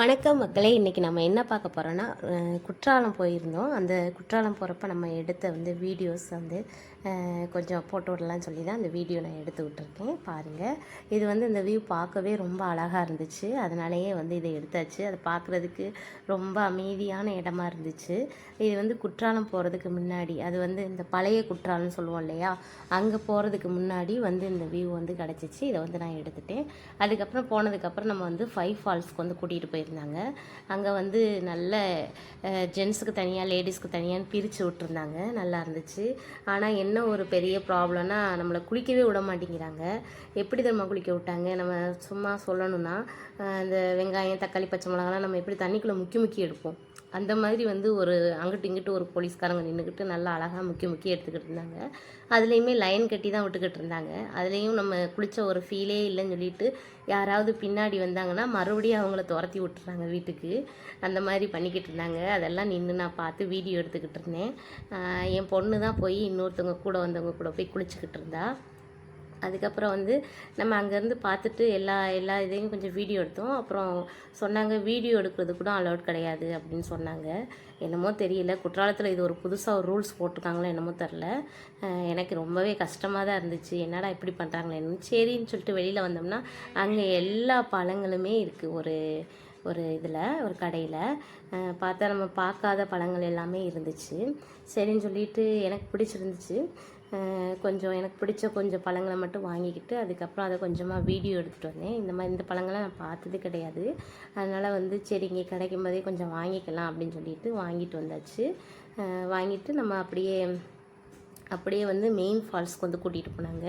வணக்கம் மக்களே. இன்றைக்கி நம்ம என்ன பார்க்க போகிறோன்னா குற்றாலம் போயிருந்தோம். அந்த குற்றாலம் போகிறப்ப நம்ம எடுத்த வந்து வீடியோஸ் வந்து கொஞ்சம் போட்டு விடலாம்னு சொல்லி தான் அந்த வீடியோ நான் எடுத்து விட்ருக்கேன் பாருங்கள் இது வந்து இந்த வியூ பார்க்கவே ரொம்ப அழகாக இருந்துச்சு. அதனாலேயே வந்து இதை எடுத்தாச்சு. அதை பார்க்குறதுக்கு ரொம்ப அமைதியான இடமா இருந்துச்சு. இது வந்து குற்றாலம் போகிறதுக்கு முன்னாடி அது வந்து இந்த பழைய குற்றாலம்னு சொல்லுவோம் இல்லையா? அங்கே போகிறதுக்கு முன்னாடி வந்து இந்த வியூ வந்து கிடச்சிச்சு. இதை வந்து நான் எடுத்துட்டேன். அதுக்கப்புறம் போனதுக்கப்புறம் நம்ம வந்து ஃபைவ் ஃபால்ஸ்க்கு வந்து கூட்டிகிட்டு போய் போயிருந்தாங்க. அங்கே வந்து நல்ல ஜென்ஸுக்கு தனியாக லேடிஸ்க்கு தனியான்னு பிரித்து விட்டுருந்தாங்க. நல்லா இருந்துச்சு. ஆனால் என்ன ஒரு பெரிய ப்ராப்ளம்னா நம்மளை குளிக்கவே விட மாட்டேங்கிறாங்க. எப்படி தெரியுமா குளிக்க விட்டாங்க? நம்ம சும்மா சொல்லணும்னா இந்த வெங்காயம் தக்காளி பச்சை மிளகாலாம் நம்ம எப்படி தண்ணிக்குள்ளே முக்கி முக்கி எடுப்போம். அந்த மாதிரி வந்து ஒரு அங்கிட்டு இங்கிட்டு ஒரு போலீஸ்காரங்க நின்றுக்கிட்டு நல்லா அழகாக முக்கிய முக்கிய எடுத்துக்கிட்டு இருந்தாங்க. அதுலேயுமே லைன் கட்டி தான் விட்டுக்கிட்டு இருந்தாங்க. அதுலேயும் நம்ம குளித்த ஒரு ஃபீலே இல்லைன்னு சொல்லிட்டு யாராவது பின்னாடி வந்தாங்கன்னா மறுபடியும் அவங்கள துரத்தி விட்டுறாங்க வீட்டுக்கு. அந்த மாதிரி பண்ணிக்கிட்டு இருந்தாங்க. அதெல்லாம் நின்று நான் பார்த்து வீடியோ எடுத்துக்கிட்டு இருந்தேன். என் பொண்ணு தான் போய் இன்னொருத்தவங்க கூட வந்தவங்க கூட போய் குளிச்சுக்கிட்டு இருந்தா. அதுக்கப்புறம் வந்து நம்ம அங்கேருந்து பார்த்துட்டு எல்லா எல்லா இதையும் கொஞ்சம் வீடியோ எடுத்தோம். அப்புறம் சொன்னாங்க வீடியோ எடுக்கிறது கூட அலௌட் கிடையாது அப்படின்னு சொன்னாங்க. என்னமோ தெரியல. குற்றாலத்தில் இது ஒரு புதுசாக ஒரு ரூல்ஸ் போட்டிருக்காங்களோ என்னமோ தெரில எனக்கு ரொம்பவே கஷ்டமாக தான் இருந்துச்சு. என்னடா இப்படி பண்ணுறாங்களேன்னு சரின்னு சொல்லிட்டு வெளியில் வந்தோம்னா அங்கே எல்லா பழங்களுமே இருக்குது ஒரு ஒரு இதில் ஒரு கடையில். பார்த்தா நம்ம பார்க்காத பழங்கள் எல்லாமே இருந்துச்சு. சரின்னு சொல்லிட்டு எனக்கு பிடிச்சிருந்துச்சு. கொஞ்சம் எனக்கு பிடிச்ச கொஞ்சம் பழங்களை மட்டும் வாங்கிக்கிட்டு அதுக்கப்புறம் அதை கொஞ்சமாக வீடியோ எடுத்துகிட்டு வந்தேன். இந்த மாதிரி இந்த பழங்களை நான் பார்த்தது கிடையாது. அதனால் வந்து சரி இங்கே கிடைக்கும் போதே கொஞ்சம் வாங்கிக்கலாம் அப்படின்னு சொல்லிட்டு வாங்கிட்டு வந்தாச்சு. வாங்கிட்டு நம்ம அப்படியே அப்படியே வந்து மெயின் ஃபால்ஸ்க்கு வந்து கூட்டிகிட்டு போனாங்க.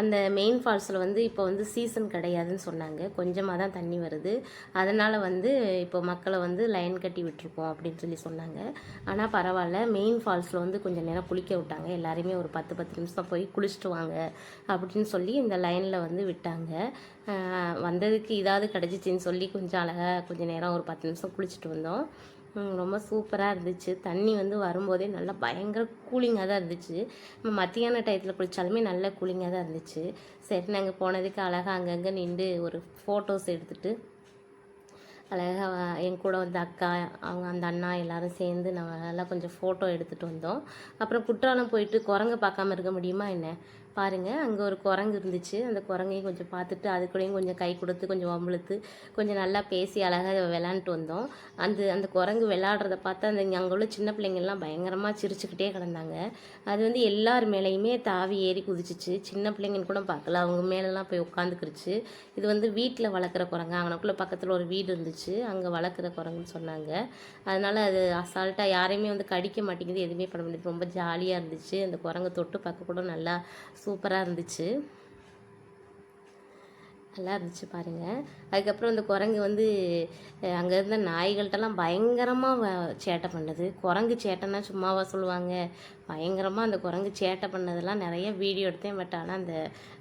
அந்த மெயின் ஃபால்ஸில் வந்து இப்போ வந்து சீசன் கிடையாதுன்னு சொன்னாங்க. கொஞ்சமாக தான் தண்ணி வருது. அதனால் வந்து இப்போ மக்களை வந்து லைன் கட்டி விட்டுருக்கோம் அப்படின்னு சொல்லி சொன்னாங்க. ஆனால் பரவாயில்ல. மெயின் ஃபால்ஸில் வந்து கொஞ்சம் நேரம் குளிக்க விட்டாங்க. எல்லாருமே ஒரு பத்து பத்து நிமிஷம் போய் குளிச்சுட்டு வாங்க அப்படின்னு சொல்லி இந்த லைனில் வந்து விட்டாங்க. வந்ததுக்கு இதாவது கிடச்சிச்சின்னு சொல்லி கொஞ்சம் அழகாக கொஞ்சம் நேரம் ஒரு பத்து நிமிஷம் குளிச்சுட்டு வந்தோம். ரொம்ப சூப்பராக இருந்துச்சு. தண்ணி வந்து வரும்போதே நல்லா பயங்கர கூலிங்காக தான் இருந்துச்சு. நம்ம மத்தியான டயத்தில் குளித்தாலுமே நல்ல கூலிங்காக தான் இருந்துச்சு. சரி நாங்கள் போனதுக்கு அழகாக அங்கங்கே நின்று ஒரு ஃபோட்டோஸ் எடுத்துட்டு அழகாக என் கூட வந்த அக்கா அவங்க அந்த அண்ணா எல்லாரும் சேர்ந்து நம்ம நல்லா கொஞ்சம் ஃபோட்டோ எடுத்துகிட்டு வந்தோம். அப்புறம் குற்றாலம் போயிட்டு குரங்கு பார்க்காம இருக்க முடியுமா என்ன? பாருங்கள் அங்கே ஒரு குரங்கு இருந்துச்சு. அந்த குரங்கையும் கொஞ்சம் பார்த்துட்டு அது கூடயும் கொஞ்சம் கை கொடுத்து கொஞ்சம் வம்பிழுத்து கொஞ்சம் நல்லா பேசி அழகாக விளாண்டுட்டு வந்தோம். அந்த அந்த குரங்கு விளாடுறத பார்த்து அந்த அங்கே உள்ள சின்ன பிள்ளைங்கள்லாம் பயங்கரமாக சிரிச்சுக்கிட்டே கிடந்தாங்க. அது வந்து எல்லார் மேலேயுமே தாவி ஏறி குதிச்சிச்சு. சின்ன பிள்ளைங்கன்னு கூட பார்க்கல. அவங்க மேலெலாம் போய் உட்காந்துக்கிருச்சு. இது வந்து வீட்டில் வளர்க்குற குரங்கு. அங்கனக்குள்ளே பக்கத்தில் ஒரு வீடு இருந்துச்சு. அங்கே வளர்க்குற குரங்குன்னு சொன்னாங்க. அதனால் அது அசால்ட்டாக யாரையுமே வந்து கடிக்க மாட்டேங்குது எதுவுமே பண்ண முடியாது ரொம்ப ஜாலியாக இருந்துச்சு. அந்த குரங்கு தொட்டு பார்க்க கூட நல்லா சூப்பராக இருந்துச்சு. நல்லா இருந்துச்சு பாருங்கள் அதுக்கப்புறம் இந்த குரங்கு வந்து அங்கே இருந்த நாய்கள்கிட்டலாம் பயங்கரமாக சேட்டை பண்ணுது. குரங்கு சேட்டைன்னா சும்மாவா சொல்லுவாங்க. பயங்கரமாக அந்த குரங்கு சேட்டை பண்ணதெல்லாம் நிறைய வீடியோ எடுத்தேன். பட் ஆனால் அந்த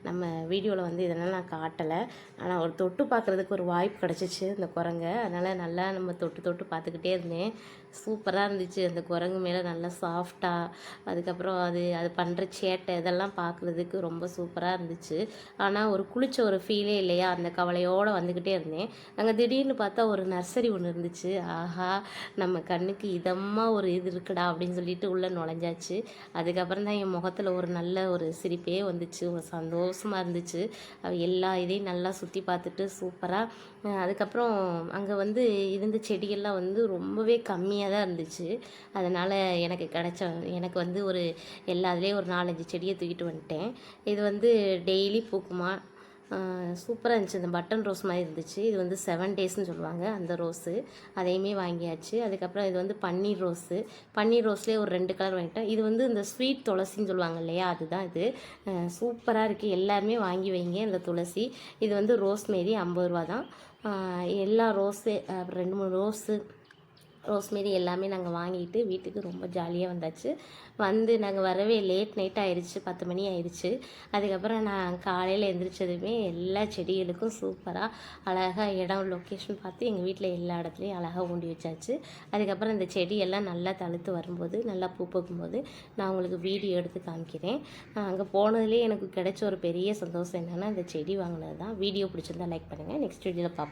நம்ம வீடியோவில் வந்து இதெல்லாம் நான் காட்டலை. ஆனால் ஒரு தொட்டு பார்க்குறதுக்கு ஒரு வாய்ப்பு கிடச்சிச்சு அந்த குரங்க. அதனால் நல்லா நம்ம தொட்டு தொட்டு பார்த்துக்கிட்டே இருந்தேன். சூப்பராக இருந்துச்சு. அந்த குரங்கு மேலே நல்லா சாஃப்டாக அதுக்கப்புறம் அது அது பண்ணுற சேட்டை இதெல்லாம் பார்க்குறதுக்கு ரொம்ப சூப்பராக இருந்துச்சு. ஆனால் ஒரு குளிச்ச ஒரு ஃபீலே இல்லையா? அந்த கவலையோடு வந்துக்கிட்டே இருந்தேன். அங்கே திடீர்னு பார்த்தா ஒரு நர்சரி ஒன்று இருந்துச்சு. ஆஹா நம்ம கண்ணுக்கு இதமாக ஒரு இது இருக்குடா அப்படின்னு சொல்லிட்டு உள்ளே நுழைஞ்சாச்சு. அதுக்கப்புறம் தான் என் முகத்தில் ஒரு நல்ல ஒரு சிரிப்பே வந்துச்சு. ஒரு சந்தோஷமாக இருந்துச்சு. எல்லா இதையும் நல்லா சுற்றி பார்த்துட்டு சூப்பராக அதுக்கப்புறம் அங்கே வந்து இருந்த செடிகள்லாம் வந்து ரொம்பவே கம்மியாக தான் இருந்துச்சு. அதனால் எனக்கு கிடச்ச எனக்கு வந்து ஒரு எல்லா இதுலேயும் ஒரு நாலஞ்சு செடியை தூக்கிட்டு வந்துட்டேன். இது வந்து டெய்லி பூக்குமா? சூப்பராக இருந்துச்சு. இந்த பட்டன் ரோஸ் மாதிரி இருந்துச்சு. இது வந்து செவன் டேஸ்ன்னு சொல்லுவாங்க அந்த ரோஸு அதையுமே வாங்கியாச்சு. அதுக்கப்புறம் இது வந்து பன்னீர் ரோஸு பன்னீர் ரோஸ்லேயே ஒரு ரெண்டு கலர் வாங்கிட்டேன். இது வந்து இந்த ஸ்வீட் துளசின்னு சொல்லுவாங்க இல்லையா அதுதான் இது. சூப்பராக இருக்குது எல்லாருமே வாங்கி வைங்க இந்த துளசி. இது வந்து ரோஸ் மாரி ஐம்பது ரூபா தான் எல்லா ரோஸு அப்புறம் ரெண்டு மூணு ரோஸு ரோஸ்மேரி எல்லாமே நாங்கள் வாங்கிட்டு வீட்டுக்கு ரொம்ப ஜாலியாக வந்தாச்சு. வந்து நாங்கள் வரவே லேட் நைட் ஆயிடுச்சு பத்து மணி ஆயிடுச்சு அதுக்கப்புறம் நான் காலையில் எந்திரிச்சதுமே எல்லா செடிகளுக்கும் சூப்பராக அழகாக இடம் லொக்கேஷன் பார்த்து எங்கள் வீட்டில் எல்லா இடத்துலையும் அழகாக ஊண்டி வச்சாச்சு. அதுக்கப்புறம் இந்த செடியெல்லாம் நல்லா தழுத்து வரும்போது நல்லா பூ போகும்போது நான் உங்களுக்கு வீடியோ எடுத்து காமிக்கிறேன். அங்கே போனதுலேயே எனக்கு கிடைச்ச ஒரு பெரிய சந்தோஷம் என்னென்னா இந்த செடி வாங்கினது தான் வீடியோ பிடிச்சிருந்தா லைக் பண்ணுங்கள் நெக்ஸ்ட் வீடியோவில் பார்ப்போம்